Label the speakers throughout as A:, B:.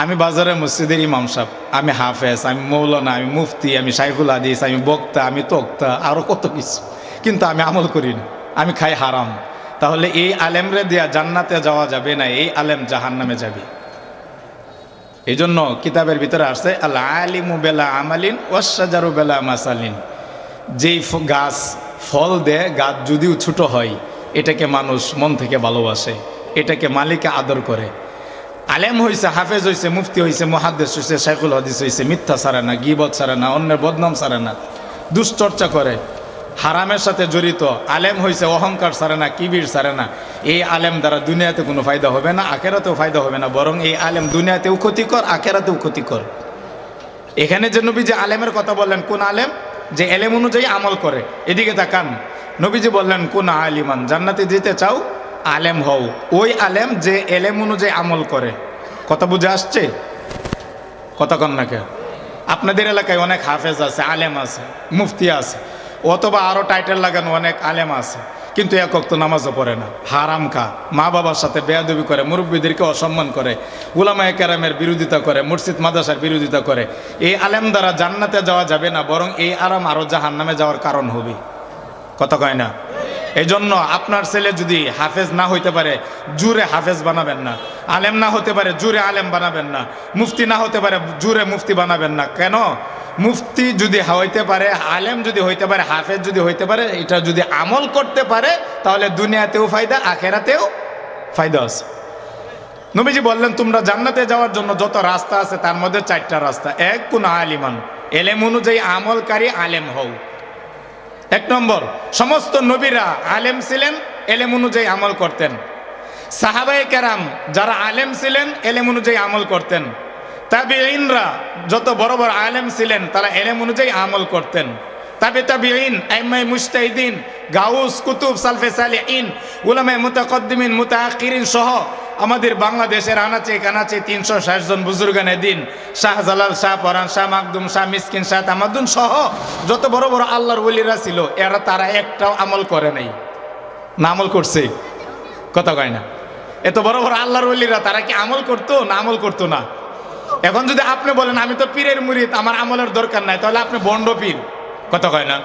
A: আমি বাজারে মসজিদের ইমাম সাহেব, আমি হাফেজ, আমি মৌলানা, আমি মুফতি, আমি শাইখুল হাদিস, আমি বক্তা, আমি তোক্তা আরও কত কিছু। কিন্তু আমি আমল করি না, আমি খাই হারাম। তাহলে এই আলেমরে দেয়া জান্নাতে যাওয়া যাবে না, এই আলেম জাহান নামে যাবে। এই জন্য কিতাবের ভিতরে আসছে আল্লাহ আলিমু বেলা আমালিন ওয়াসাজারু বেলা মাসালিন। যেই গাছ ফল দেয়, গাছ যদিও ছোট হয়, এটাকে মানুষ মন থেকে ভালোবাসে, এটাকে মালিকে আদর করে। আলেম হয়েছে হাফেজ হয়েছে মুফতি হয়েছে মহাদ্দেশ হয়েছে শেখুল হাদিস হয়েছে মিথ্যা সারে না, গিবত সারে না, অন্যের বদনাম সারে না, দুশ্চর্চা করে, হারামের সাথে জড়িত, আলেম হয়েছে অহংকার সারে না, কিবির সারে না, এই আলেম দ্বারা দুনিয়াতে কোনো ফায়দা হবে না, আখেরাতেও ফায়দা হবে না, বরং এই আলেম দুনিয়াতেও ক্ষতিকর, আখেরাতেও ক্ষতিকর। এখানে যে নবী যে আলেমের কথা বললেন, কোন আলেম? যে এলেম অনুযায়ী আমল করে, এদিকে তাকান, নবীজি বললেন, কোন আলিমান, জান্নাতে যেতে চাও আলেম হও। ওই আলেম যে এলেম অনুযায়ী আমল করে। কথা বুঝে আসছে? কন না কে আপনাদের এলাকায় অনেক হাফেজ আছে, আলেম আছে, মুফতি আছে, অথবা আরও টাইটেল লাগানো অনেক আলেম আছে, কিন্তু একক তো নামাজও পড়ে না। হারাম খা মা বাবার সাথে বেয়াদবি করে, মুরব্বীদেরকে অসম্মান করে, উলামায়ে কেরামের বিরোধিতা করে মুর্শিদ মাদাসার বিরোধিতা করে। এই আলেম দ্বারা জান্নাতে যাওয়া যাবে না, বরং এই আরাম আরও জাহান নামে যাওয়ার কারণ হবে। কথা কয় না? এই জন্য আপনার ছেলে যদি হাফেজ না হইতে পারে, জুরে হাফেজ বানাবেন না। আলেম না হতে পারে, জুরে আলেম বানাবেন না। মুফতি না হতে পারে, জুরে মুফতি বানাবেন না। কেন? মুফতি যদি হইতে পারে, আলেম যদি হইতে পারে, হাফেজ যদি হইতে পারে, এটা যদি আমল করতে পারে, তাহলে দুনিয়াতেও ফায়দা, আখেরাতেও ফায়দা আছে। নবীজি বললেন, তোমরা জান্নাতে যাওয়ার জন্য যত রাস্তা আছে, তার মধ্যে চারটা রাস্তা। এক, কোন আলিমান। এলেম অনুযায়ী আমলকারী আলেম হও। এক নম্বর, সমস্ত নবীরা আলেম ছিলেন, এলেম অনুযায়ী আমল করতেন। সাহাবাই কেরাম যারা আলেম ছিলেন, এলেম অনুযায়ী আমল করতেন। তাবিঈনরা যত বড় বড় আলেম ছিলেন, তারা এলেম অনুযায়ী আমল করতেন। তাবে তাবিঈন আইমাই মুস্তাহিদিন গাউস, কুতুব, সালফে সালেহিন, উলামায়ে মুতাকদ্দিমিন, মুতাআখিরিন সহ আমাদের বাংলাদেশের আনাচে কানাচে তিনশো ষাট জন বুজুর্গানে দিন। শাহজালাল শাহ পরান, শাহ মাকদুম, শাহ মিসকিন, শাহ তামাদ্দুন সহ যত বড় বড় আল্লাহর ওলিরা ছিল, এরা তারা একটাও আমল করে নাই। না আমল করছে? কথা কয় না। এত বড় বড় আল্লাহর ওলিরা, তারা কি আমল করতো? না আমল করতো না। এখন যদি আপনি বলেন, আমি তো পীরের মুরিদ, আমার আমলের দরকার নাই, তাহলে আপনি বন্ড পীর। কথা কয় না।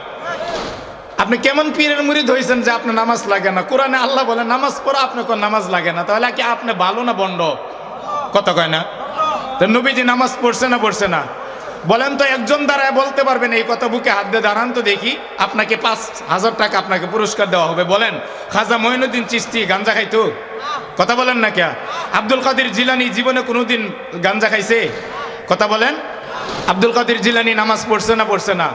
A: আপনি কেমন পীরের মুরিদ হয়েছেন যে আপনার নামাজ লাগে না? কোরআনে আল্লাহ বলে, নামাজ পড়া আপনার কোন নামাজ লাগে না। তাহলে কি আপনি ভালো না বন্ড? কথা কয় না? তো নবীজি নামাজ পড়ছে না পড়ছে না? বলেন তো একজন দ্বারা বলতে পারবেন, এই কথা বুকে হাত দিয়ে দাঁড়ান তো দেখি আপনাকে পাঁচ হাজার টাকা আপনাকে পুরস্কার দেওয়া হবে। বলেন, খাজা মঈনুদ্দিন চিস্তি গাঞ্জা খাইতো? কথা বলেন না কে আব্দুল কাদির জিলানি জীবনে কোনোদিন গাঞ্জা খাইছে? কথা বলেন, আব্দুল কাদির জিলানি নামাজ পড়ছে না পড়ছে না?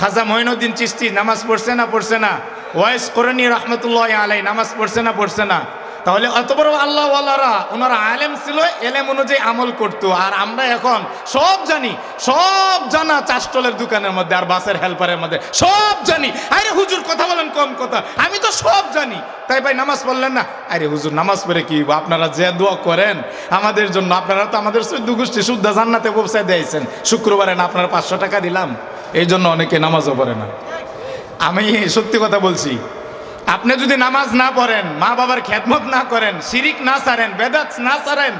A: খাজা মহিনুদ্দিন চিস্তি নামাজ পড়ছে না পড়ছে না। ওয়াইস করণী রহমতুল্লাহ আলাই নামাজ পড়ছে না পড়ছে না। তাহলে অত বড় আল্লাহ ওয়ালারা ওনারা আলেম ছিল, এলেম অনুযায়ী আমল করতো। আর আমরা এখন সব জানি, সব জানা চাষটলের দোকানের মধ্যে আর বাসের হেল্পারের মধ্যে। সব জানি। আরে হুজুর, কথা বলেন, কম কথা। আমি তো সব জানি। তাই ভাই, নামাজ পড়লেন না? আরে হুজুর, নামাজ পড়ে কি আপনারা যে দোয়া করেন, আমাদের জন্য আপনারা তো আমাদের চোদ্দ গোষ্ঠী শুদ্ধ জান্নাতে ব্যবসায় দিয়েছেন। শুক্রবারে না আপনারা পাঁচশো টাকা দিলাম। এই জন্য অনেকে নামাজও পড়ে না। আমি সত্যি কথা বলছি আপনি যদি নামাজ না পড়েন, মা বাবার খেদমত না করেন, শিরিক না সারেন, বেদাত না সারেন,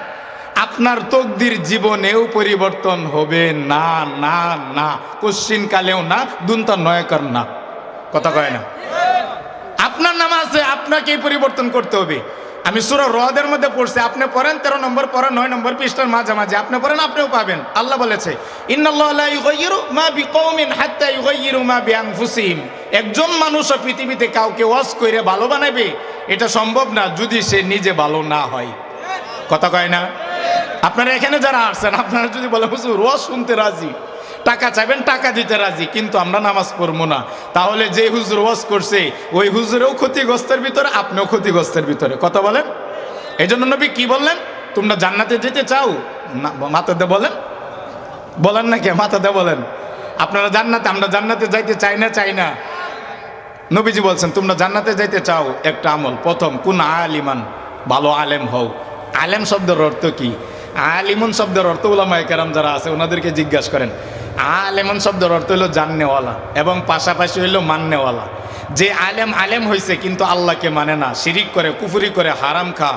A: আপনার তকদির জীবনেও পরিবর্তন হবে। না না না, কোশ্চিন কালেও না, দুন্ত নয়কর না। কথা কয় না? আপনার নামাজে আপনাকেই পরিবর্তন করতে হবে। আমি সুরা রদের মধ্যে পড়ছি, আপনি পড়েন তেরো নম্বর পড়েন নয় নম্বর পৃষ্ঠার মাঝামাঝি, আপনি পড়েন, আপনিও পাবেন। আল্লাহ বলেছে একজন মানুষও পৃথিবীতে কাউকে ওয়াশ করে ভালো বানাবে এটা সম্ভব না, যদি সে নিজে ভালো না হয়। কথা কয় না? আপনারা এখানে যারা আসছেন, আপনারা যদি বলে হুজুর, ওয়াজ শুনতে রাজি। টাকা চাইবেন, টাকা দিতে রাজি, কিন্তু আমরা নামাজ পড়ব না। তাহলে যে হুজুর ওয়াজ করছে, ওই হুজুরেও ক্ষতিগ্রস্তের ভিতরে, আপনিও ক্ষতিগ্রস্তের ভিতরে। কথা বলেন? এই জন্য নবী কি বললেন? তোমরা জান্নাতে যেতে চাও? না মাথাতে বলেন। বলেন না কে মাথাতে বলেন। আপনারা জান্নাতে, আমরা জান্নাতে যাইতে চাই না চাই না। নবীজি বলছেন, তোমরা জান্নাতে যাইতে চাও? একটা আমল। প্রথম, কোন আলিমান? ভালো আলেম হও। আলেম শব্দের অর্থ কি? আলিমন শব্দের অর্থ উলামায়ে কেরাম যারা আছে, ওনাদেরকে জিজ্ঞাসা করেন আলেমন শব্দের অর্থ হলো জাননেওয়ালা এবং পাশাপাশি হইল মাননেওয়ালা। যে আলেম আলেম হয়েছে কিন্তু আল্লাহকে মানে না। শিরিক করে, কুফুরি করে, হারাম খা,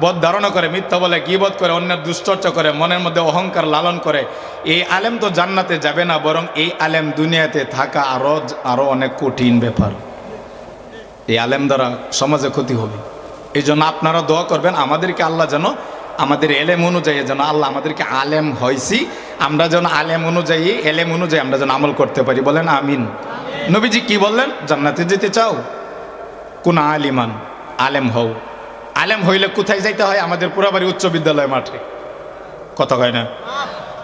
A: বদ ধারণা করে, মিথ্যা বলে, গিবত করে, অন্যের দুশ্চর্চা করে, মনের মধ্যে অহংকার লালন করে। এই আলেম তো জান্নাতে যাবে না, বরং এই আলেম দুনিয়াতে থাকা আরও আরও অনেক কঠিন ব্যাপার। এই আলেম দ্বারা সমাজে ক্ষতি হবে। এই জন্য আপনারা দোয়া করবেন, আমাদেরকে আল্লাহ যেন আমাদের এলেম অনুযায়ী যেন আল্লাহ আমাদেরকে আলেম হয়েছি আমরা যেন আলেম অনুযায়ী, এলেম অনুযায়ী আমরা যেন আমল করতে পারি। বলেন আমিন। নবীজি কি বললেন? জান্নাতে যেতে চাও? কোন আলিমান, আলেম হও। আলেম হইলে কোথায় যাইতে হয়? আমাদের পুরাবাড়ি উচ্চ বিদ্যালয় মাঠে। কথা কয় না?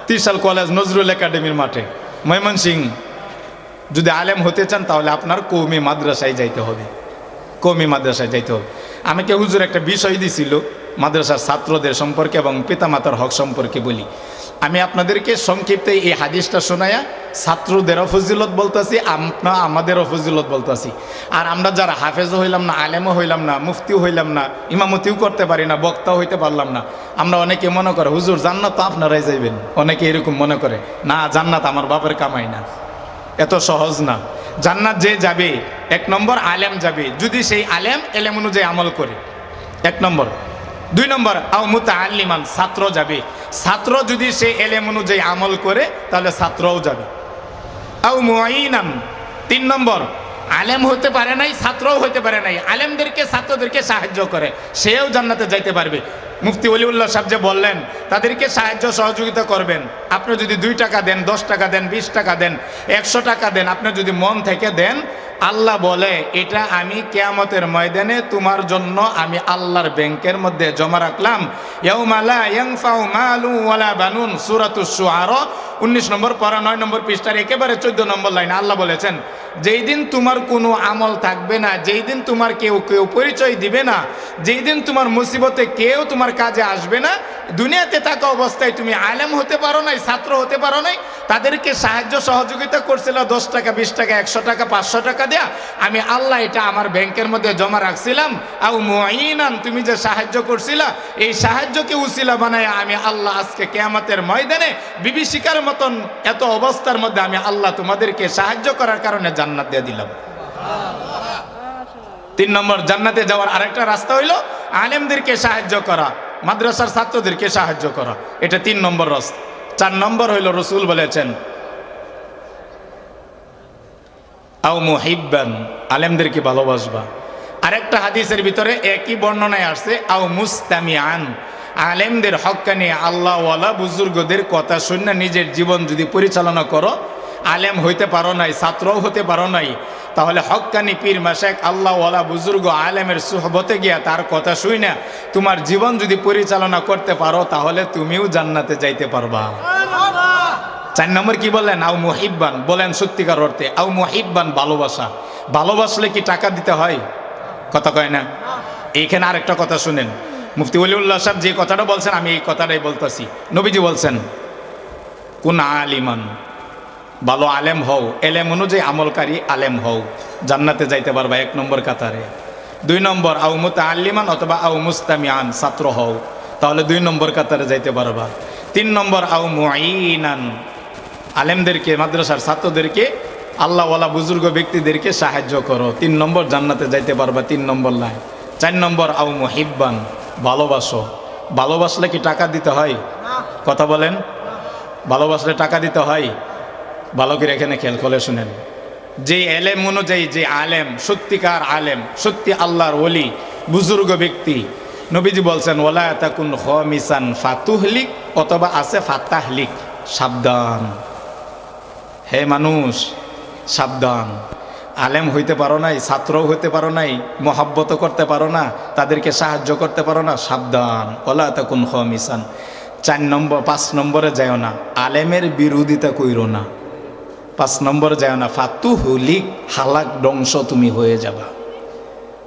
A: ত্রিশাল কলেজ নজরুল একাডেমির মাঠে। ময়মন সিং যদি আলেম হতে চান তাহলে আপনার কৌমি মাদ্রাসায় যাইতে হবে। কৌমি মাদ্রাসায় যাইতে হবে। আমাকে হুজুর একটা বিষয় দিছিল। মাদ্রাসার ছাত্রদের সম্পর্কে এবং পিতামাতার হক সম্পর্কে বলি। আমি আপনাদেরকে সংক্ষিপ্তে এই হাদিসটা শোনায়া ছাত্রদেরও ফজিলত বলতেছি আমরা আমাদেরও ফজিলত বলতেছি। আর আমরা যারা হাফেজও হইলাম না, আলেমও হইলাম না, মুফতিও হইলাম না, ইমামতিও করতে পারি না, বক্তাও হইতে পারলাম না, আমরা অনেকে মনে করে, হুজুর, জান্নাত তো আপনারাই যাইবেন। অনেকে এরকম মনে করে, না, জান্নাত আমার বাপের কামাই না। এত সহজ না। জান্নাত যে যাবে, এক নম্বর আলেম যাবে। যদি সেই আলেম এলেম অনুযায়ী আমল করে, এক নম্বর। দুই নম্বর, আও মুতা আলিমান ছাত্র যাবে। ছাত্র যদি সে এলেম অনুযায়ী আমল করে, তাহলে ছাত্রও যাবে। আও মুআইনান, তিন নম্বর, আলেম হতে পারে নাই, ছাত্রও হতে পারে নাই। আলেমদেরকে, ছাত্রদেরকে সাহায্য করে। সেও জান্নাতে যাইতে পারবে। মুফতি অলিউল্লাহ সাহেব যে বললেন, তাদেরকে সাহায্য সহযোগিতা করবেন। আপনি যদি দুই টাকা দেন, দশ টাকা দেন, বিশ টাকা দেন, একশো টাকা দেন, আপনি যদি মন থেকে দেন আল্লাহ বলে, এটা আমি কেয়ামতের ময়দানে তোমার জন্য আমি আল্লাহর ব্যাংকের মধ্যে জমা রাখলাম। বানুন। 19 নম্বর পরা, নয় নম্বর পৃষ্ঠার একেবারে 14 নম্বর লাইন। আল্লাহ বলেছেন যেই দিন তোমার কোনো আমল থাকবে না যেই দিন তোমার কেউ কেউ পরিচয় দিবে না যেই দিন তোমার মুসিবতে কেউ তোমার কাজে আসবে না, দুনিয়াতে থাকা অবস্থায় তুমি আলেম হতে পারো নাই, ছাত্র হতে পারো নাই, তাদেরকে সাহায্য সহযোগিতা করছিল দশ টাকা, বিশ টাকা, একশো টাকা, পাঁচশো টাকা দেয়া। আমি আল্লাহ এটা আমার ব্যাংকের মধ্যে জমা রাখছিলাম। আউ মুআইনান তুমি যে সাহায্য করছিলা, এই সাহায্যকে উসিলা বানায় আমি আল্লাহ আজকে কেয়ামতের ময়দানে বিভীষিকার মতন এত অবস্থার মধ্যে আমি আল্লাহ তোমাদেরকে সাহায্য করার কারণে জান্নাত দিয়ে দিলাম। তিন নম্বর, জান্নাতে যাওয়ার আরেকটা রাস্তা হইল আলেমদেরকে সাহায্য করা, মাদ্রাসার ছাত্রদেরকে সাহায্য করা। এটা তিন নম্বর রাস্তা। চার নম্বর হইল রসুল বলেছেন আলেমদেরকে ভালোবাসবা। আরেকটা হাদিসের ভিতরে একই বর্ণনায় আসছে, আও মুস্তামিয়ান আলেমদের হক্কানি আল্লাহওয়ালা বুজুর্গদের কথা শুনে নিজের জীবন যদি পরিচালনা করো আলেম হইতে পারো নাই, ছাত্রও হতে পারো নাই। তাহলে হক্কানি পীর মাসেক আল্লাহওয়ালা বুজুর্গ আলেমের সুহবতে গিয়া তার কথা শুই না, তোমার জীবন যদি পরিচালনা করতে পারো, তাহলে তুমিও জান্নাতে যাইতে পারবা। চার নম্বর কি বললেন? আউ মুহিব্বান, বলেন সত্যিকার অর্থে আউ মুহিব্বান, ভালোবাসা। ভালোবাসলে কি টাকা দিতে হয়? কথা কয় না? এইখানে আরেকটা কথা শুনেন। মুফতি অলিউল্লাহ সাহেব যে কথাটা বলছেন, আমি এই কথাটাই বলতেছি। নবীজি বলছেন, কোন আলিমান? ভালো আলেম হও এলেম অনুযায়ী আমলকারী আলেম হও। জান্নাতে যাইতে পারবা এক নম্বর কাতারে। দুই নম্বর আউ মুতা আলিমান অথবা আউ মুস্তামিয়ান ছাত্র হও। তাহলে দুই নম্বর কাতারে যাইতে পারবা। তিন নম্বর আউ মুআইনান আলেমদেরকে মাদ্রাসার ছাত্রদেরকে আল্লাহওয়ালা বুজুর্গ ব্যক্তিদেরকে সাহায্য করো। তিন নম্বর জান্নাতে যাইতে পারবা তিন নম্বর লাইন। চার নম্বর আউ মুহিব্বান ভালোবাসো। ভালোবাসলে কি টাকা দিতে হয়? কথা বলেন। ভালোবাসলে টাকা দিতে হয়? ভালো করে এখানে খেয়াল করে শুনেন। যে এলেম অনুযায়ী যে আলেম, সত্যিকার আলেম, সত্যি আল্লাহর ওলি, বুজুর্গ ব্যক্তি, নবীজি বলছেন ওলা তাকুন হ মিসান ফাতুহলিক অথবা আছে ফাতাহলিক। সাবধান। হে মানুষ, সাবধান। আলেম হইতে পারো নাই, ছাত্রও হইতে পারো নাই মহাব্বত করতে পারো না, তাদেরকে সাহায্য করতে পারো না, সাবধান। ওলা তাকুন হ মিসান চার নম্বর, পাঁচ নম্বরে যাও না। আলেমের বিরোধিতা কইরো না। পাঁচ নম্বর যাও না ফাতু হুলিক হালাক ধ্বংস তুমি হয়ে যাবা।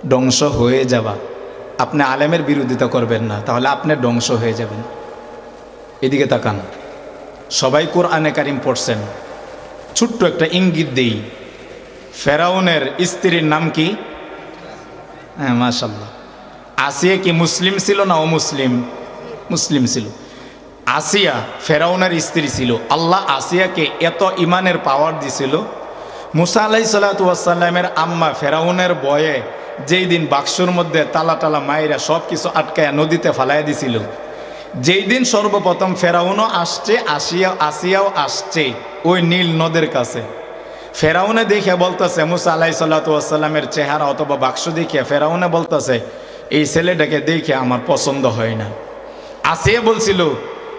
A: ধ্বংস হয়ে যাবা। আপনি আলেমের বিরোধিতা করবেন না, তাহলে আপনি ধ্বংস হয়ে যাবেন। এদিকে তাকান। সবাই কোরআনে কারিম পড়ছেন। ছোট্ট একটা ইঙ্গিত দেই। ফেরাউনের স্ত্রীর নাম কি? হ্যাঁ মাশাল্লাহ আসিয়া কি মুসলিম ছিল না অমুসলিম? মুসলিম ছিল। আসিয়া ফেরাউনের স্ত্রী ছিল। আল্লাহ আসিয়াকে এত ইমানের পাওয়ার দিছিল। মুসা আলাই সাল্লাতামের আম্মা ফেরাউনের বয়ে যেই দিন বাক্সর মধ্যে তালা টালা মায়েরা সব কিছু আটকায়া নদীতে ফালাইয়া দিছিল। যেই দিন সর্বপ্রথম ফেরাউনও আসছে, আসিয়া, আসিয়াও আসছে ওই নীল নদের কাছে। ফেরাউনে দেখে বলতেছে, মুসা আলাই সাল্লাতামের চেহারা অথবা বাক্স দেখে ফেরাউনে বলতেছে, এই ছেলেটাকে দেখে আমার পছন্দ হয় না। আসিয়া বলছিল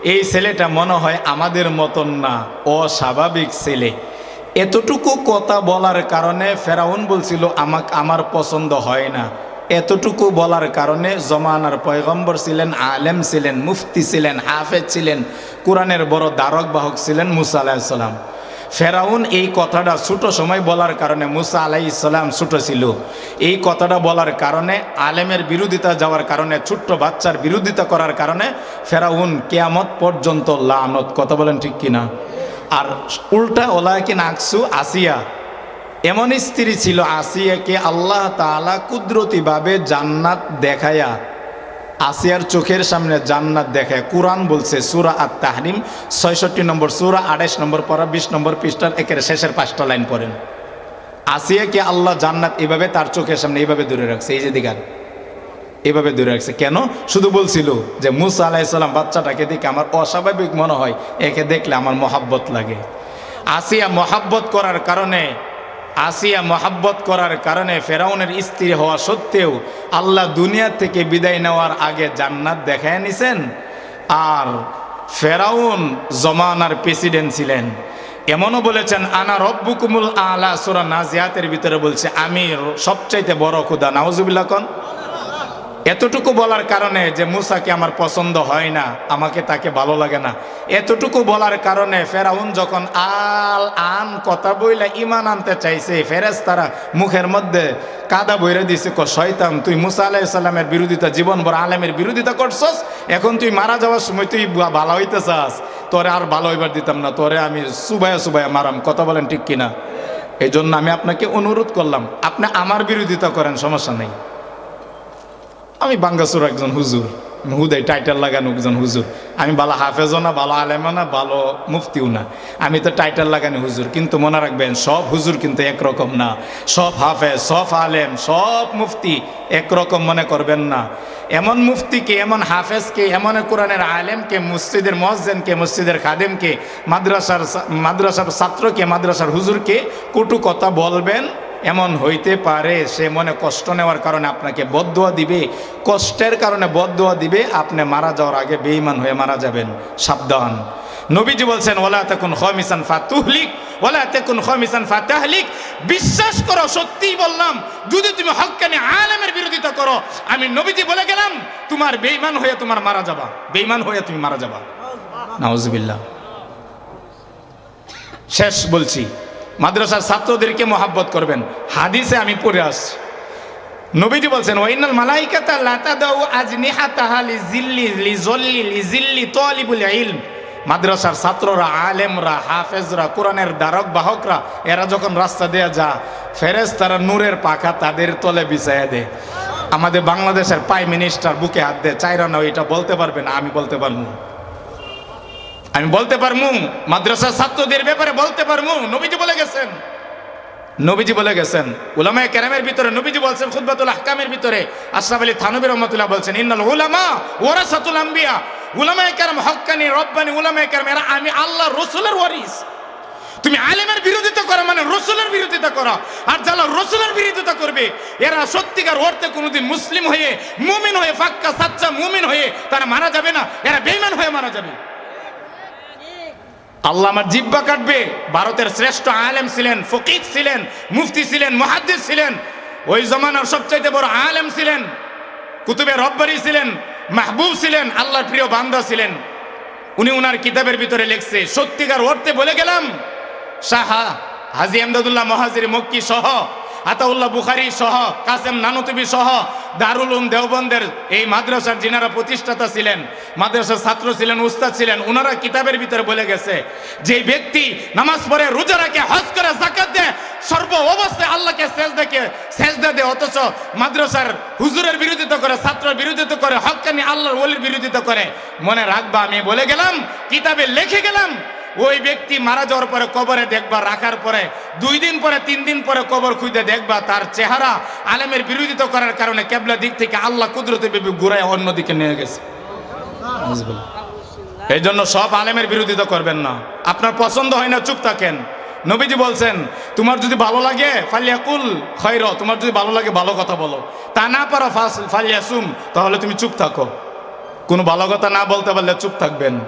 A: এই ছেলেটা মনে হয় আমাদের মতন না। অস্বাভাবিক ছেলে। এতটুকু কথা বলার কারণে ফেরাউন বলছিল, আমাকে আমার পছন্দ হয় না। এতটুকু বলার কারণে জমানার পয়গম্বর ছিলেন, আলেম ছিলেন, মুফতি ছিলেন, হাফেজ ছিলেন, কোরআনের বড় দ্বারক বাহক ছিলেন মুসা আলাহিসাল্লাম ফেরাউন এই কথাটা ছোট সময় বলার কারণে মুসা আলাই ইসলাম ছোট ছিল। এই কথাটা বলার কারণে, আলেমের বিরোধিতা যাওয়ার কারণে, ছোট্ট বাচ্চার বিরোধিতা করার কারণে ফেরাউন কেয়ামত পর্যন্ত লানত। কথা বলেন ঠিক কিনা? আর উল্টা ওলা কি নাকসু আসিয়া এমন স্ত্রী ছিল আসিয়াকে আল্লাহ তালা কুদরতিভাবে জান্নাত দেখায়া আসিয়ার চোখের সামনে জান্নাত দেখে কোরআন বলছে, সুরা আত তাহরিম ছয়ষট্টি নম্বর সুরা আঠাইশ নম্বর পরা বিশ নম্বর পৃষ্ঠার একের শেষের পাঁচটা লাইন পড়েন। আসিয়াকে আল্লাহ জান্নাত এভাবে তার চোখের সামনে এইভাবে দূরে রাখছে? এই যে দিকার এভাবে দূরে রাখছে। কেন? শুধু বলছিল যে, মুসা আলাইসাল্লাম বাচ্চাটাকে দেখে আমার অস্বাভাবিক মনে হয়, একে দেখলে আমার মহাব্বত লাগে। আসিয়া মহাব্বত করার কারণে আসিয়া মহাব্বত করার কারণে ফেরাউনের স্ত্রী হওয়া সত্ত্বেও আল্লাহ দুনিয়া থেকে বিদায় নেওয়ার আগে জান্নাত দেখায় নিছেন। আর ফেরাউন জমানার প্রেসিডেন্ট ছিলেন। এমনও বলেছেন, আনা রব্বুকুমুল আলা সুরা নাজিয়াতের ভিতরে বলছে, আমি সবচাইতে বড় খুদা নাওজুবিল্লা কন? এতটুকু বলার কারণে যে মুসাকে আমার পছন্দ হয় না, আমাকে তাকে ভালো লাগে না। এতটুকু বলার কারণে ফেরাউন যখন আল আন কথা বইলে ইমান আনতে চাইছে ফেরেস তারা মুখের মধ্যে কাদা বইরে দিছে, ক শয়তান, তুই মুসা আলাইসাল্লামের বিরোধিতা, জীবন বড় আলেমের বিরোধিতা করছস, এখন তুই মারা যাওয়ার সময় তুই ভালো হইতে চাস তোরে আর ভালো হইবার দিতাম না, তোরে আমি সুবায়া সুবায়া মারাম, কথা বলেন ঠিক কিনা? এই জন্য আমি আপনাকে অনুরোধ করলাম, আপনি আমার বিরোধিতা করেন, সমস্যা নেই। আমি বাঙ্গাসুর একজন হুজুর, হুদাই টাইটেল লাগানো একজন হুজুর। আমি ভালো হাফেজও না ভালো আলেমও না ভালো মুফতিও না। আমি তো টাইটেল লাগানো হুজুর, কিন্তু মনে রাখবেন, সব হুজুর কিন্তু একরকম না। সব হাফেজ, সব আলেম, সব মুফতি একরকম মনে করবেন না। এমন মুফতিকে, এমন হাফেজকে, এমন কোরআনের আলেমকে, মসজিদের মসজেনকে মসজিদের খাদেমকে, মাদ্রাসার মাদ্রাসার ছাত্রকে, মাদ্রাসার হুজুরকে কটু কথা বলবেন এমন হইতে পারে, সে মনে কষ্ট নেওয়ার কারণে আপনাকে বদুয়া দিবে। কষ্টের কারণে বদুয়া দিবে, আপনি মারা যাওয়ার আগে বেঈমান হয়ে মারা যাবেন। সাবধান। নবীজি বলছেন ওলা তেকুন খমিসান ফাতুহলিক ওলা তেকুন খমিসান ফাতাহলিক। বিশ্বাস করো, সত্যিই বললাম, যদি তুমি হক্কানি আলেমের বিরোধিতা করো, আমি নবীজি বলে গেলাম, তোমার বেঈমান হয়ে তোমার মারা যাবা। বেঈমান হয়ে তুমি মারা যাবা। নাউজুবিল্লাহ। শেষ বলছি। মাদ্রাসার ছাত্রদেরকে মহাব্বত করবেন। হাদিসে আমি পড়ে আসছি। নবীজি বলছেন, ওয়াইনাল মালাইকাতা লাতা দাউ আজনিহাতাহা লিজিল্লি, লিজল্লি, লিজিল্লি তালিবুল ইলম। মাদ্রাসার ছাত্ররা, আলেমরা, হাফেজরা, কোরআনের দ্বারক বাহকরা, এরা যখন রাস্তা দেয়া যা ফেরেজ তারা নূরের পাখা তাদের তলে বিছাইয়া দেয়। আমাদের বাংলাদেশের প্রাইম মিনিস্টার বুকে হাত দেয়, চাইরা না এটা বলতে পারবে না, আমি বলতে পারব আমি বলতে পারমু, মাদ্রাসার ছাত্রদের ব্যাপারে বলতে পারমু, নবীজি বলে গেছেন। নবীজি বলে গেছেন, উলামায়ে কেরামের ভিতরে নবীজি বলছেন, খুতবাতুল আহকামের ভিতরে আশরাফ আলী থানবী রহমতুল্লাহ বলছেন, ইন্নাল উলামা ওয়ারাসাতুল আম্বিয়া। উলামায়ে কেরাম হক্কানি, রব্বানি, উলামায়ে কেরাম, এরা আমি আল্লাহ রসুলের ওয়ারিস। তুমি আলেমের বিরোধিতা করো মানে রসুলের বিরোধিতা করো, আর যারা রসুলের বিরোধিতা করবে, এরা সত্যিকার অর্থে কোনোদিন মুসলিম হয়ে, মুমিন হয়ে, ফাক্কা সাচ্চা মুমিন হয়ে তারা মারা যাবে না, এরা বেইমান হয়ে মারা যাবে। আল্লাহ আমার জিব্বা কাটবে। ভারতের শ্রেষ্ঠ আলেম ছিলেন ফকিক ছিলেন, মুফতি ছিলেন, মুহাদ্দিস ছিলেন। ওই জমানার সবচাইতে বড় আলেম ছিলেন, কুতুবে রব্বারি ছিলেন, মাহবুব ছিলেন, আল্লাহর প্রিয় বান্দা ছিলেন। উনি উনার কিতাবের ভিতরে লিখছে, সত্যিকার অর্থে বলে গেলাম, শাহা হাজি আমদাদুল্লাহ মহাজির মক্কি সহ, আতাউল্লাহ বুখারি সহ, কাসেম নানুতুবি সহ দারুল উম দেওবন্দের এই মাদ্রাসার যিনারা প্রতিষ্ঠাতা ছিলেন, মাদ্রাসার ছাত্র ছিলেন, উস্তাদ ছিলেন ওনারা কিতাবের ভিতরে বলে গেছে যে ব্যক্তি নামাজ পড়ে রোজা রাখে, হজ করে জাকাত দেয়, সর্ব অবস্থায় আল্লাহকে সেজ দেখে সেজদা দেয়, অথচ মাদ্রাসার হুজুরের বিরোধিতা করে, ছাত্রের বিরোধিতা করে হকানি আল্লাহর ওলির বিরোধিতা করে। মনে রাখবা, আমি বলে গেলাম, কিতাবে লিখে গেলাম ওই ব্যক্তি মারা যাওয়ার পরে কবরে দেখবা, রাখার পরে দুই দিন পরে, তিন দিন পরে কবর খুঁজে দেখবা, তার চেহারা আলেমের বিরোধিতা করার কারণে কেবলা দিক থেকে আল্লাহ কুদরতে বেবি ঘুরায় অন্যদিকে নিয়ে গেছে। এই জন্য সব আলেমের বিরোধিতা করবেন না। আপনার পছন্দ হয় না, চুপ থাকেন। নবীজি বলছেন, তোমার যদি ভালো লাগে, ফালিয়াকুল খৈর তোমার যদি ভালো লাগে, ভালো কথা বলো। তা না পারো ফাস- ফালিয়াসুম, তাহলে তুমি চুপ থাকো। কোনো ভালো কথা না বলতে পারলে চুপ থাকবেন।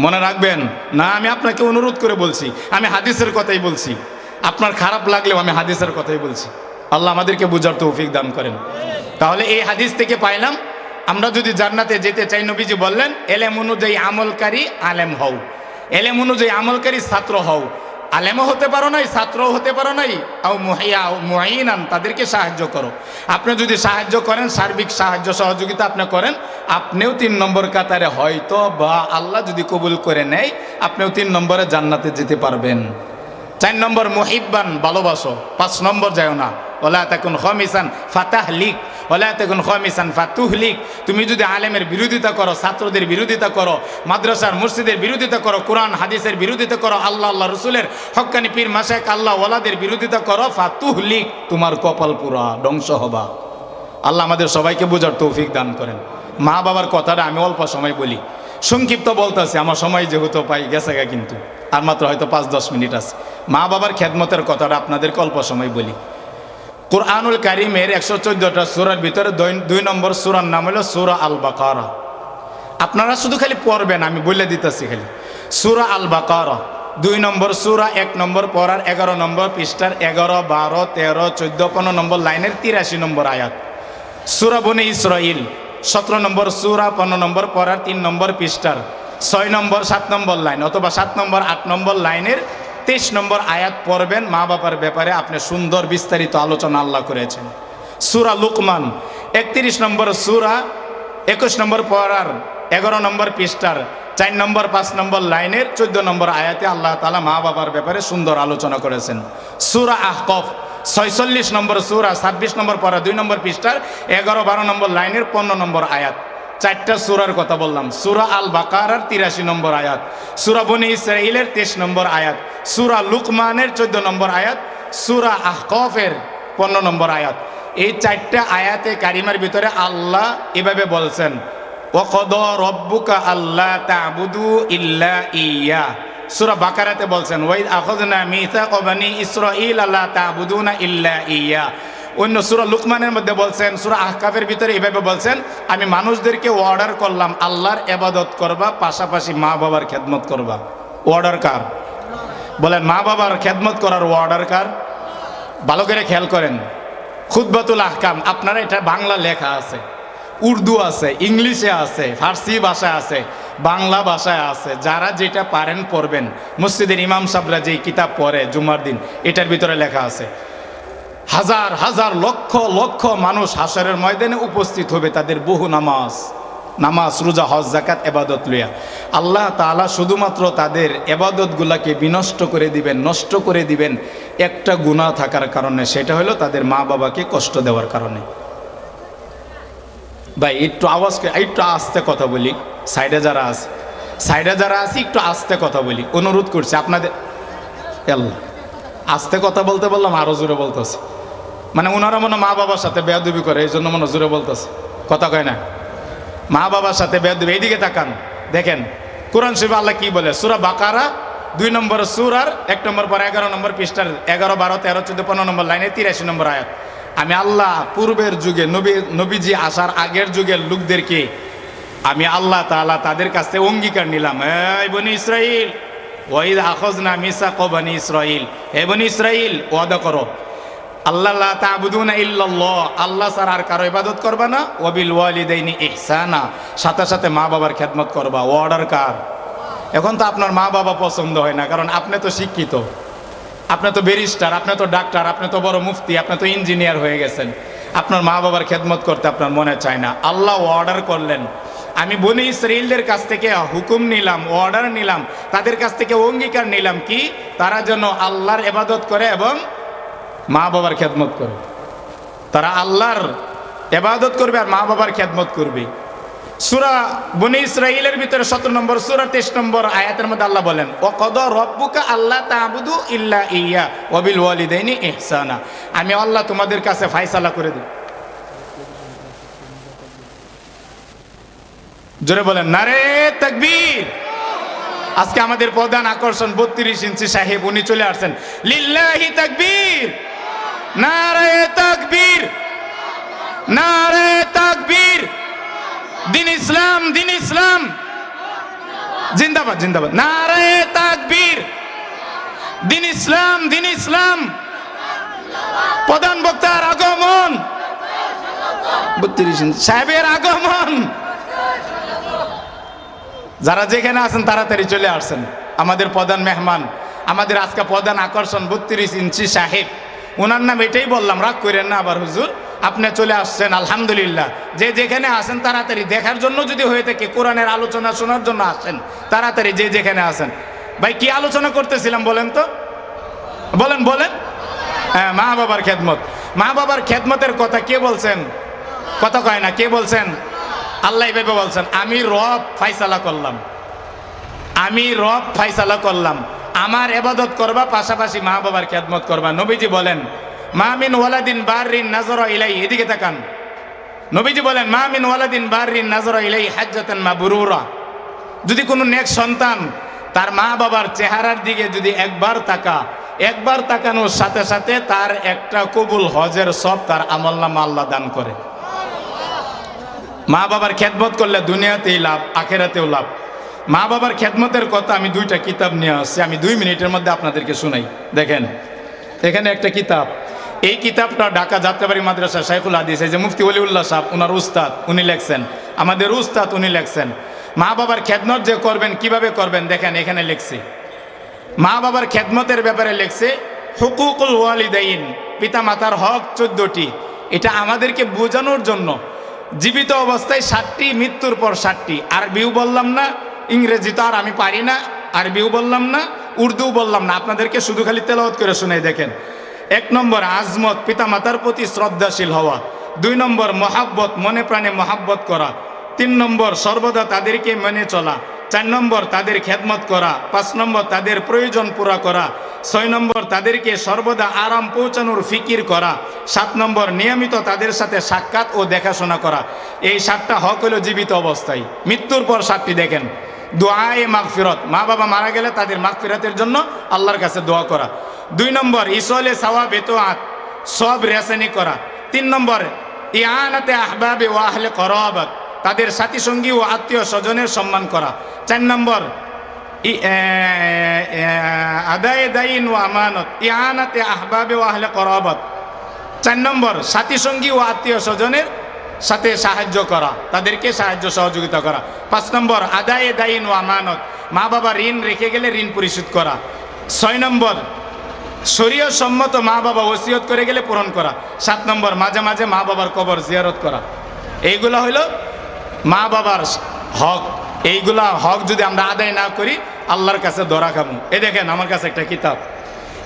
A: মনে রাখবেন, না, আমি আপনাকে অনুরোধ করে বলছি, আমি হাদিসের কথাই বলছি। আপনার খারাপ লাগলেও আমি হাদিসের কথাই বলছি। আল্লাহ আমাদেরকে বুঝার তৌফিক দান করেন। তাহলে এই হাদিস থেকে পাইলাম, আমরা যদি জান্নাতে যেতে চাই, নবীজি বললেন, এলেম অনুযায়ী আমলকারী আলেম হও। এলেম অনুযায়ী আমলকারী ছাত্র হও। আলেমও হতে পারো নাই, ছাত্রও হতে পারো নাই। আও মুহাইয়া মুহাইনান তাদেরকে সাহায্য করো। আপনি যদি সাহায্য করেন, সার্বিক সাহায্য সহযোগিতা আপনি করেন, আপনিও তিন নম্বর কাতারে হয়তো বা আল্লাহ যদি কবুল করে নেয়, আপনিও তিন নম্বরে জান্নাতে যেতে পারবেন। চার নম্বর মুহিব্বান, ভালোবাসো। পাঁচ নম্বর যায় না। ওলা তখন খমিসান ফাতাহ লিক ওলা তখন খমিসান ফাতুহ লিক তুমি যদি আলেমের বিরোধিতা করো, ছাত্রদের বিরোধিতা করো, মাদ্রাসার মসজিদের বিরোধিতা করো, কোরআন, হাদিসের বিরোধিতা করো, আল্লাহ আল্লাহ রসুলের হক্কানি পীর মাসাক আল্লাহ ওলাদের বিরোধিতা করো ফাতুহ লিক তোমার কপাল পুরা ধ্বংস হবা। আল্লাহ আমাদের সবাইকে বোঝার তৌফিক দান করেন। মা বাবার কথাটা আমি অল্প সময় বলি। সংক্ষিপ্ত বলতেছি, আমার সময় যেহেতু পাই, গেছে কিন্তু। আর মাত্র হয়তো পাঁচ দশ মিনিট আছে। মা বাবার খেদমতের কথাটা আপনাদেরকে অল্প সময় বলি। কোরআনুল কারিমের একশো চোদ্দটা সুরার ভিতরে দুই- নম্বর সুরার নাম হলো সুরা আল বাকারা আপনারা শুধু খালি পড়বেন, আমি বলে দিতেছি খালি। সুরা আল বাকারা দুই নম্বর সুরা, এক নম্বর পড়ার এগারো নম্বর পৃষ্ঠার এগারো, বারো, তেরো, চোদ্দ, পনেরো নম্বর লাইনের তিরাশি নম্বর আয়াত। সুরা বনে ইসরাইল সতেরো নম্বর সুরা, পনেরো নম্বর পড়ার তিন নম্বর পৃষ্ঠার, ছয় নম্বর, সাত নম্বর লাইন অথবা সাত নম্বর, আট নম্বর লাইনের তেইশ নম্বর আয়াত পড়বেন, মা বাবার ব্যাপারে আপনি সুন্দর বিস্তারিত আলোচনা আল্লাহ করেছেন। সুরা লুকমান, একত্রিশ নম্বর সুরা, একুশ নম্বর পড়ার, এগারো নম্বর পৃষ্ঠার, চার নম্বর, পাঁচ নম্বর লাইনের, চোদ্দ নম্বর আয়াতে আল্লাহ তালা মা বাবার ব্যাপারে সুন্দর আলোচনা করেছেন। সুরা আহকফ, ছয়চল্লিশ নম্বর সুরা, ছাব্বিশ নম্বর পড়া, দুই নম্বর পৃষ্ঠার, এগারো, বারো নম্বর লাইনের, পনেরো নম্বর আয়াত। চারটা সুরার কথা বললাম। সুরা আল বাকার তিরাশি নম্বর আয়াত, সুরা বনি ইসরাইলের তেইশ নম্বর আয়াত, সুরা লুকমানের চোদ্দ নম্বর আয়াত, সুরা আহকফের পনেরো নম্বর আয়াত। এই চারটা আয়াতে কারিমার ভিতরে আল্লাহ এভাবে বলছেন আল্লাহ ইল্লা ইয়া। সুরা বাকারাতে বলছেন ওয়াইদ আখযনা মিসাক বানি ইসরাঈল আল্লাহ তাবুদুনা ইল্লা ইয়া। অন্য সুরা লুকমানের মধ্যে বলছেন, সুরা আহকাফের ভিতরে এভাবে বলছেন, আমি মানুষদেরকে অর্ডার করলাম, আল্লাহর এবাদত করবা, পাশাপাশি মা বাবার খেদমত করবা। অর্ডার কার? বলেন, মা বাবার খেদমত করার অর্ডার কার? ভালো করে খেয়াল করেন। খুদ্বাতুল আহকাম, আপনারা এটা বাংলা লেখা আছে, উর্দু আছে, ইংলিশে আছে, ফার্সি ভাষায় আছে, বাংলা ভাষায় আছে, যারা যেটা পারেন পড়বেন। মসজিদের ইমাম সাহরা যে কিতাব পড়ে জুমার দিন, এটার ভিতরে লেখা আছে। হাজার হাজার লক্ষ লক্ষ মানুষ হাসারের ময়দানে উপস্থিত হবে, তাদের বহু নামাজ। নামাজ, রোজা, হজ জাকাত এবাদত লইয়া। আল্লাহ তাআলা শুধুমাত্র তাদের এবাদতগুলাকে বিনষ্ট করে দিবেন, নষ্ট করে দিবেন, একটা গুণা থাকার কারণে। সেটা হলো তাদের মা বাবাকে কষ্ট দেওয়ার কারণে। ভাই, একটু আওয়াজকে একটু আস্তে কথা বলি। সাইডে যারা আছে, সাইডে যারা আছে, একটু আস্তে কথা বলি। অনুরোধ করছি আপনাদের আস্তে কথা বলতে বললাম, আরও জোরে বলতেছে। মানে ওনারা মনে মা বাবার সাথে বেয়াদবি করে, এই জন্য মনে জোরে বলতেছে। কথা কয় না? মা বাবার সাথে বেয়াদবি, এইদিকে তাকান, দেখেন, কোরআন শরীফ আল্লাহ কি বলে? সুরা বাকারা, দুই নম্বর সুর আর এক নম্বর পর এগারো নম্বর পৃষ্ঠার, এগারো, বারো, তেরো, চোদ্দ, পনেরো নম্বর লাইনে তিরাশি নম্বর আয়াত। আমি আল্লাহ পূর্বের যুগে, নবী, নবীজি আসার আগের যুগের লোকদেরকে আমি আল্লাহ তাআলা তাদের কাছ থেকে অঙ্গীকার নিলাম। এই বনি ইসরাইল ওয়াইদ আখজ না মিসা কবানি ইসরাইল হে বনি ইসরাইল ওয়াদা করো। আল্লাহ তাবুদুনা ইল্লাল্লাহ। আল্লাহ স্যার আর কারও ইবাদত করবা না। ওয়াবিল ওয়ালিদাইনি ইহসানা। সাথে সাথে মা বাবার খেদমত করবা। অর্ডার কার? এখন তো আপনার মা বাবা পছন্দ হয় না, কারণ আপনি তো শিক্ষিত। আপনি তো ব্যারিস্টার, আপনি তো ডাক্তার, আপনি তো বড় মুফতি, আপনি তো ইঞ্জিনিয়ার হয়ে গেছেন। আপনার মা বাবার খেদমত করতে আপনার মনে চায় না। আল্লাহ অর্ডার করলেন। আমি বনি ইসরাইলদের কাছ থেকে হুকুম নিলাম, অর্ডার নিলাম, তাদের কাছ থেকে অঙ্গীকার নিলাম কি? তারা যেন আল্লাহর এবাদত করে এবং মা বাবার খেদমত করে। তারা আল্লাহর এবাদত করবে আর মা বাবার খেদমত করবে। সুরা বনি ইসরাইলের ভিতরে সতেরো নম্বর, সুরা তেইশ নম্বর আয়াতের মধ্যে আল্লাহ বলেন ও কদ রব্বুকা আল্লাহ তাবুদু ইল্লা ইয়া ওবিল ওয়ালিদাইনি ইহসানা। আমি আল্লাহ তোমাদের কাছে ফাইসালা করে দিই জোরে বলেন, নারে তাকবীর! আজকে আমাদের প্রধান আকর্ষণ বত্রিশ ইঞ্চি সাহেব, উনি চলে আসছেন, লিল্লাহি তাকবীর! নারে তাকবীর নারে তাকবীর। দিন ইসলাম দিন ইসলাম। জিন্দাবাদ জিন্দাবাদ। নারে তাকবীর। দিন ইসলাম দিন ইসলাম। প্রধান বক্তার আগমন। বত্রিশ সাহেবের আগমন। যারা যেখানে আছেন, তাড়াতাড়ি চলে আসছেন আমাদের প্রধান মেহমান, আমাদের আজকে প্রধান আকর্ষণ বত্রিশ ইঞ্চি সাহেব। ওনার নাম এটাই বললাম, রাগ করেন না আবার হুজুর। আপনি চলে আসছেন, আলহামদুলিল্লাহ। যে যেখানে আসেন তাড়াতাড়ি, দেখার জন্য যদি হয়ে থাকে, কোরআনের আলোচনা শোনার জন্য আসেন, তাড়াতাড়ি যে যেখানে আসেন। ভাই, কি আলোচনা করতেছিলাম বলেন তো? বলেন বলেন। হ্যাঁ মা বাবার খেদমত। মা বাবার খেদমতের কথা কে বলছেন? কথা কয় না, কে বলছেন? আল্লাহ বলছেন, আমি রব ফাইসালা করলাম। আমি রব ফাইসালা করলাম। আমার এবাদত করবা, পাশাপাশি মা বাবার খেদমত করবা। নবীজি বলেন মামিন ওয়ালাদিন বারিন নাজর ইলাই এদিকে তাকান। নবীজি বলেন মামিন ওয়ালাদিন বারিন নাজর ইলাই হাজ্জাতান মা বুরুরা যদি কোনো নেক সন্তান তার মা বাবার চেহারার দিকে যদি একবার তাকা, একবার তাকানোর সাথে সাথে তার একটা কবুল হজের সব তার আমল্লামা আল্লাহ দান করে। মা বাবার খেদমত করলে দুনিয়াতেই লাভ, আখেরাতেও লাভ। মা বাবার খেদমতের কথা আমি দুইটা কিতাব নিয়ে আসছি। আমি দুই মিনিটের মধ্যে আপনাদেরকে শুনাই। দেখেন, এখানে একটা কিতাব। এই কিতাবটা ঢাকা যাত্রাবাড়ি মাদ্রাসা শাইখুল হাদিস যে মুফতি অলিউল্লাহ সাহেব ওনার উস্তাদ, উনি লেখছেন। আমাদের উস্তাদ উনি লেখছেন, মা বাবার খেদমত যে করবেন, কীভাবে করবেন? দেখেন, এখানে লিখছি। মা বাবার খেদমতের ব্যাপারে লেখছে, হুকুকুল ওয়ালিদাইন পিতা মাতার হক চোদ্দটি। এটা আমাদেরকে বোঝানোর জন্য জীবিত অবস্থায় ষাটটি, মৃত্যুর পর ষাটটি। আরবিও বললাম না ইংরেজি তো আর আমি পারি না, আরবিও বললাম না উর্দু বললাম না। আপনাদেরকে শুধু খালি তেলাওয়াত করে শুনে দেখেন। এক নম্বর, আজমত পিতা মাতার প্রতি শ্রদ্ধাশীল হওয়া। দুই নম্বর, মহাব্বত, মনে প্রাণে মহাব্বত করা। তিন নম্বর, সর্বদা তাদেরকে মেনে চলা। চার নম্বর, তাদের খেদমত করা। পাঁচ নম্বর, তাদের প্রয়োজন পুরা করা। ছয় নম্বর, তাদেরকে সর্বদা আরাম পৌঁছানোর ফিকির করা। সাত নম্বর, নিয়মিত তাদের সাথে সাক্ষাৎ ও দেখাশোনা করা। এই সাতটা হক হলো জীবিত অবস্থায়। মৃত্যুর পর সাতটি দেখেন। দোয়ায়ে মাগফিরত। মা বাবা মারা গেলে তাদের মাগফিরতের জন্য আল্লাহর কাছে দোয়া করা। দুই নম্বর ইসলে সাওয়া বেতোয়াত সব রেসানি করা। তিন নম্বর, ইয়ানাতে আহবাবে ওয়াহলে করবাত, তাদের সাথী সঙ্গী ও আত্মীয় স্বজনের সম্মান করা। চার নম্বর আদায়ে দাইন ও আমানত, ইয়ানাতে আহবাবে ওয়াহলে করবাত। চার নম্বর সাথী সঙ্গী ও আত্মীয় স্বজনের সাথে সাহায্য করা, তাদেরকে সাহায্য সহযোগিতা করা। পাঁচ নম্বর, আদায়ে দাইন ও আমানত। মা বাবা ঋণ রেখে গেলে ঋণ পরিশোধ করা। ছয় নম্বর শরীয় সম্মত মা বাবা ওসিয়ত করে গেলে পূরণ করা। সাত নম্বর, মাঝে মাঝে মা বাবার কবর জিয়ারত করা। এইগুলো হলো মা বাবার হক। এইগুলা হক যদি আমরা আদায় না করি, আল্লাহর কাছে দরা খামু। এ দেখেন, আমার কাছে একটা কিতাব।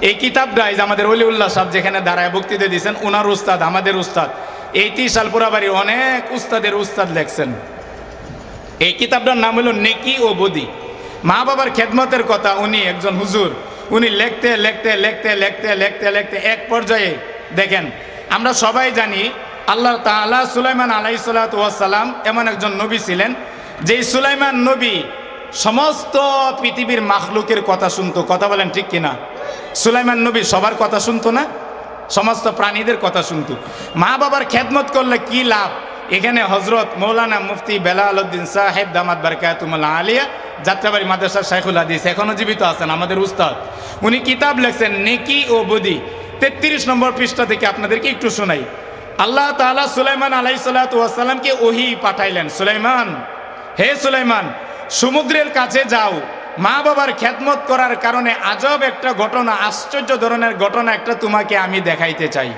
A: এই কিতাবটা আমাদের অলিউল্লাহ সাহেব যেখানে দাঁড়ায় বক্তৃতা দিয়েছেন ওনার উস্তাদ, আমাদের উস্তাদ। এই ত্রিশালপুরা বাড়ির অনেক উস্তাদের উস্তাদ লেখছেন। এই কিতাবটার নাম হলো নেকি ও বদি। মা বাবার খেদমতের কথা উনি একজন হুজুর, উনি লিখতে লিখতে, লেখতে লিখতে, লেখতে লেখতে এক পর্যায়ে দেখেন, আমরা সবাই জানি আল্লাহ তাআলা সুলাইমান আলাই আলাইসালাম এমন একজন নবী ছিলেন, যেই সুলাইমান নবী সমস্ত পৃথিবীর মাখলুকের কথা শুনতো। কথা বলেন ঠিক কিনা? সুলাইমান নবী সবার কথা শুনতো না? সমস্ত প্রাণীদের কথা শুনতো। মা বাবার খেদমত করলে কি লাভ? এখানে হজরত মৌলানা মুফতি বেলাল উদ্দিন সাহেব দামাত বারকাতুমুল্লাহ আলিয়া, যাত্রাবাড়ি মাদ্রাসা শাইখুল হাদিস, এখনও জীবিত আছেন আমাদের উস্তাদ। উনি কিতাব লেখছেন নেকি ও বদি। তেত্রিশ নম্বর পৃষ্ঠা থেকে আপনাদেরকে একটু শোনাই। আল্লাহ তাআলা সুলাইমান আলাইসাল্লাতামকে ওহি পাঠাইলেন। সুলাইমান, হে সুলাইমান, সমুদ্রের কাছে যাও। মা বাবার খেদমত করার কারণে আজব একটা ঘটনা, আশ্চর্য ধরনের ঘটনা একটা তোমাকে আমি দেখাইতে চাই।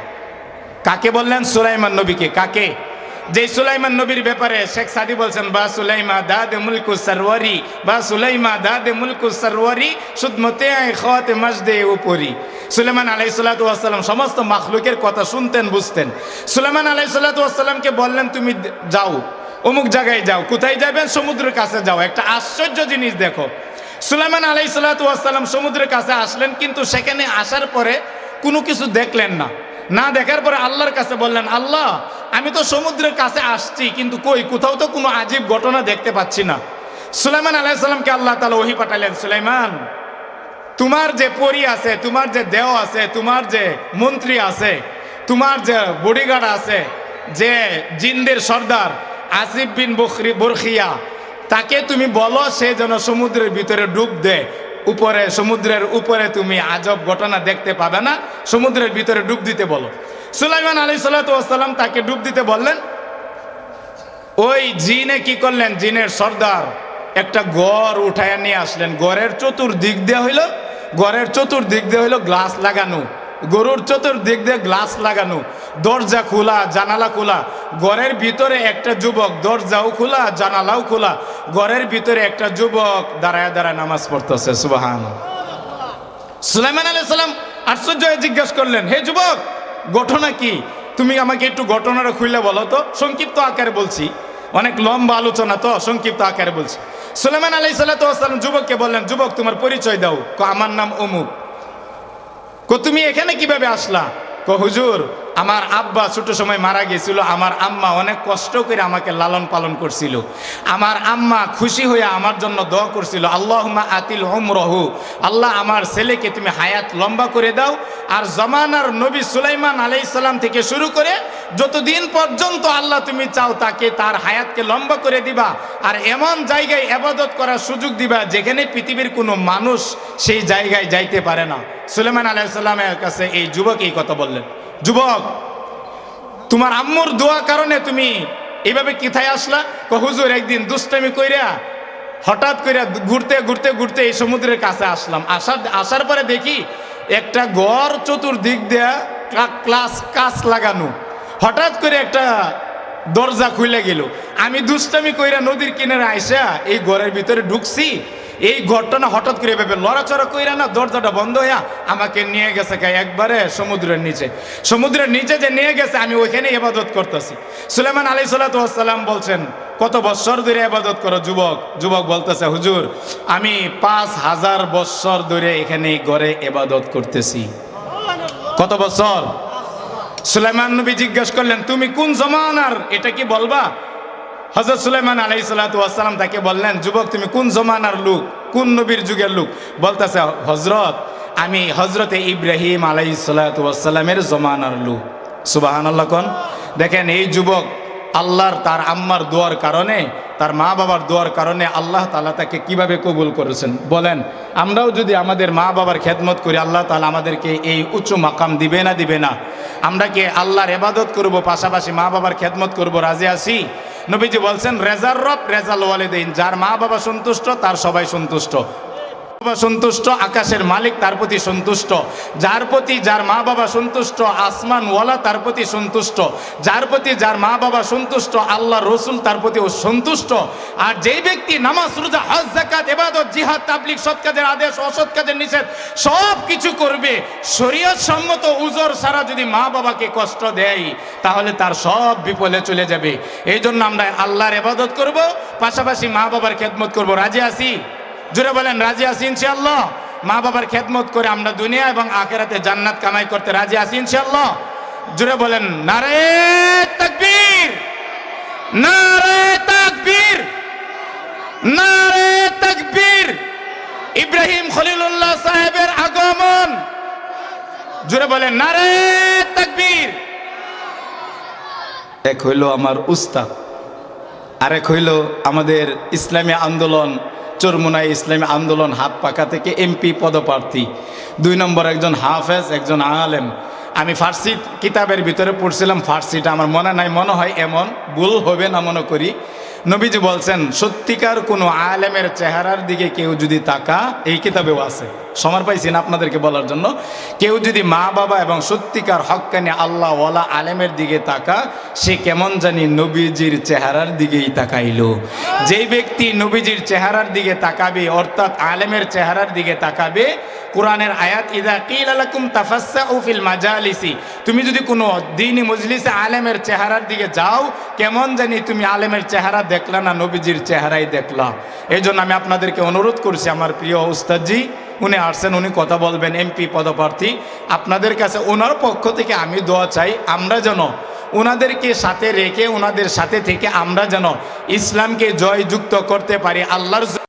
A: কাকে বললেন? সুলাইমান নবীকে। কাকে? যে সুলাইমান নবীর ব্যাপারে শেখ সাদি বলছেন, বা সুলাইমা দাদে মুলকু সরওয়ারি, বা সুলাইমা দাদে মুলকু সরওয়ারি, সুদমতে খাওয়াতে মসদে উপরি। সুলেমান আলাইসাল্লাম সমস্ত মাখলুকের কথা শুনতেন, বুঝতেন। সুলেমান আলাইসাল্লামকে বললেন, তুমি যাও, অমুক জায়গায় যাও, কোথায় যাবেন? সমুদ্রের কাছে যাও। একটা আশ্চর্য জিনিস দেখো। সুলাইমান আলাই সাল্লাম সমুদ্রের কাছে আসলেন, কিন্তু সেখানে আসার পরে কোনো কিছু দেখলেন না। না দেখার পরে আল্লাহর কাছে বললেন, আল্লাহ, আমি তো সমুদ্রের কাছে আসছি, কিন্তু কই, কোথাও তো কোনো আজীব ঘটনা দেখতে পাচ্ছি না। সুলাইমান আলাইসাল্লামকে আল্লাহ তালা ওহি পাঠালেন, সুলাইমান, তোমার যে পরি আছে, তোমার যে দেহ আছে, তোমার যে মন্ত্রী আছে, তোমার যে বডিগার্ড আছে, যে জিন্দের সর্দার, আসিফ বিন বখরি বরখিয়া তাকে তুমি বলো, সে যেন সমুদ্রের ভিতরে ডুব দেয় উপরে, সমুদ্রের উপরে তুমি আজব ঘটনা দেখতে পাবে না, সমুদ্রের ভিতরে ডুব দিতে বলো। সুলাইমান আলী সাল্লাম তাকে ডুব দিতে বললেন, ওই জিনে কি করলেন? জিনের সর্দার একটা গড় উঠায় নিয়ে আসলেন। গড়ের চতুর্দিক দিয়ে হইল, গড়ের চতুর্দিক দিয়ে হইল গ্লাস লাগানো। গরুর চতুর্দিক দিয়ে গ্লাস লাগানো, দরজা খোলা, জানালা খোলা। ঘরের ভিতরে একটা যুবক, দরজাও খোলা, জানালাও খোলা। ঘরের ভিতরে একটা যুবক দাঁড়ায় দাঁড়ায় নামাজ পড়তেছে সুবাহান সুলাইমান আলাইহিস সালাম আশ্চর্য জিজ্ঞেস করলেন, হে যুবক, ঘটনা কি? তুমি আমাকে একটু ঘটনাটা খুলে বলো তো, সংক্ষিপ্ত আকারে বলছি। অনেক লম্বা আলোচনা তো, সংক্ষিপ্ত আকারে বলছি। সুলাইমান আলাই সাল্লাম যুবককে বললেন, যুবক, তোমার পরিচয় দাও। আমার নাম অমুক। কো তুমি এখানে কীভাবে আসলা? ক হুজুর আমার আব্বা ছোট সময় মারা গেছিল, আমার আম্মা অনেক কষ্ট করে আমাকে লালন পালন করছিল। আমার আম্মা খুশি হয়ে আমার জন্য দোয়া করছিল আল্লাহ আতিল হোম রহু আল্লাহ আমার ছেলেকে তুমি হায়াত লম্বা করে দাও। আর জমানার নবী সুলাইমান আলাইসাল্লাম থেকে শুরু করে যতদিন পর্যন্ত আল্লাহ তুমি চাও তাকে তার হায়াতকে লম্বা করে দিবা। আর এমন জায়গায় আবাদত করার সুযোগ দিবা যেখানে পৃথিবীর কোনো মানুষ সেই জায়গায় যাইতে পারে না। সুলেমান আলাইসাল্লামের কাছে এই যুবক এই কথা বললেন। যুবক, তোমার আম্মুর দোয়া কারণে তুমি এইভাবে কিথায় আসলা? হুজুর, একদিন দুষ্টামি কইরা হঠাৎ কইরা ঘুরতে ঘুরতে ঘুরতে এই সমুদ্রের কাছে আসলাম। আসার আসার পরে দেখি একটা গড় চতুর্দিক দেয়া ক্লাস কাজ লাগানো। হঠাৎ করে একটা দরজা খুলে গেল। আমি দুষ্টামি কইরা নদীর কিনারে আইসা এই ঘরের ভিতরে ঢুকছি। এই ঘটনা হঠাৎ করে ভেবে লড়াচড়া কইরা না দরজাটা বন্ধ হইয়া আমাকে নিয়ে গেছে গায়ে একবারে সমুদ্রের নিচে। সমুদ্রের নিচে যে নিয়ে গেছে, আমি ওইখানে ইবাদত করতেছি। সুলেমান আলী সাল্লাম বলছেন, কত বৎসর ধরে ইবাদত করো যুবক? যুবক বলতেছে, হুজুর, আমি পাঁচ হাজার বৎসর ধরে এখানে ঘরে ইবাদত করতেছি। কত বছর সুলাইমান নবী জিজ্ঞেস করলেন, তুমি কোন জমানার? এটা কি বলবা? হজরত সুলাইমান আলাই সাল্লাম তাকে বললেন, যুবক, তুমি কোন জমানার লোক? কোন নবীর যুগের লোক? বলতেছে হজরত আমি হজরতে ইব্রাহিম আলাই সাল্লাতামের জমানার লোক। সুবাহান দেখেন, এই যুবক আল্লাহর তার আম্মার দোয়ার কারণে, তার মা বাবার দোয়ার কারণে আল্লাহ তালা তাকে কীভাবে কবুল করেছেন? বলেন, আমরাও যদি আমাদের মা বাবার খেদমত করি, আল্লাহ তালা আমাদেরকে এই উচ্চ মাকাম দিবে না দিবে না। আমরা কি আল্লাহর এবাদত করব, পাশাপাশি মা বাবার খেদমত করব, রাজি আছি? নবীজি বলছেন, রেজার রব, রেজাল ওয়ালিদিন যার মা বাবা সন্তুষ্ট, তার সবাই সন্তুষ্ট। বাবা সন্তুষ্ট, আকাশের মালিক তার প্রতি সন্তুষ্ট। যার প্রতি যার মা বাবা সন্তুষ্ট, আসমান ওয়ালা তার প্রতি সন্তুষ্ট। যার প্রতি যার মা বাবা সন্তুষ্ট আল্লাহ রসুল তার প্রতি সন্তুষ্ট আর যেই ব্যক্তি নামাজ, রোজা, হজ জাকাত এবাদত জিহাদ তাবলিক সৎ কাজের আদেশ, অসৎ কাজের নিষেধ, সব কিছু করবে। শরীয়ত সম্মত উজর সারা যদি মা বাবাকে কষ্ট দেয়, তাহলে তার সব বিপলে চলে যাবে। এই জন্য আমরা আল্লাহর এবাদত করব, পাশাপাশি মা বাবার খেদমত করব। রাজি আছি? জুড়ে বলেন, রাজি আছি ইনশাআল্লাহ। মা বাবার খেদমত করে আমরা দুনিয়া এবং আখেরাতে জান্নাত কামাই করতে রাজি আছি ইনশাআল্লাহ। জুড়ে বলেন, নারে তাকবীর নারে তাকবীর নারে তাকবীর। ইব্রাহিম খলিলুল্লাহ সাহেবের আগমন। জুড়ে বলেন, নারে তাকবীর। এক হইল আমার উস্তাদ, আরেক হইল আমাদের ইসলামী আন্দোলন চরমুনাই ইসলামী আন্দোলন হাত পাকা থেকে এমপি পদপ্রার্থী। দুই নম্বর একজন হাফেজ, একজন আলেম। আমি ফার্সি কিতাবের ভিতরে পড়ছিলাম, ফার্সিটা আমার মনে নাই, মনে হয় এমন ভুল হবে না মনে করি। নবীজি বলছেন, সত্যিকার কোনো আলেমের চেহারার দিকে কেউ যদি তাকা এই কিতাবেও আছে। সমর পাইছেন আপনাদেরকে বলার জন্য। কেউ যদি মা, বাবা এবং সত্যিকার হক্কানি আল্লাহ ওয়ালা আলেমের দিকে তাকা সে কেমন জানি নবীজির চেহারার দিকেই তাকাইলো। যেই ব্যক্তি নবীজির চেহারার দিকে তাকাবে, অর্থাৎ আলেমের চেহারার দিকে তাকাবে, কোরআনের আয়াত, ইদা কিল আলাকুম তাফাসসাউ ফিল মাজালিসি তুমি যদি কোনো দিনই মজলিসে আলেমের চেহারার দিকে যাও, কেমন জানি তুমি আলেমের চেহারা দেখলা না, নবীজির চেহারাই দেখলা। এই জন্য আমি আপনাদেরকে অনুরোধ করছি, আমার প্রিয় উস্তাদজি, উনি আসছেন, উনি কথা বলবেন এমপি পদপ্রার্থী। আপনাদের কাছে, ওনার পক্ষ থেকে আমি দোয়া চাই, আমরা যেন ওনাদেরকে সাথে রেখে ওনাদের সাথে থেকে আমরা যেন ইসলামকে জয়যুক্ত করতে পারি, আল্লাহর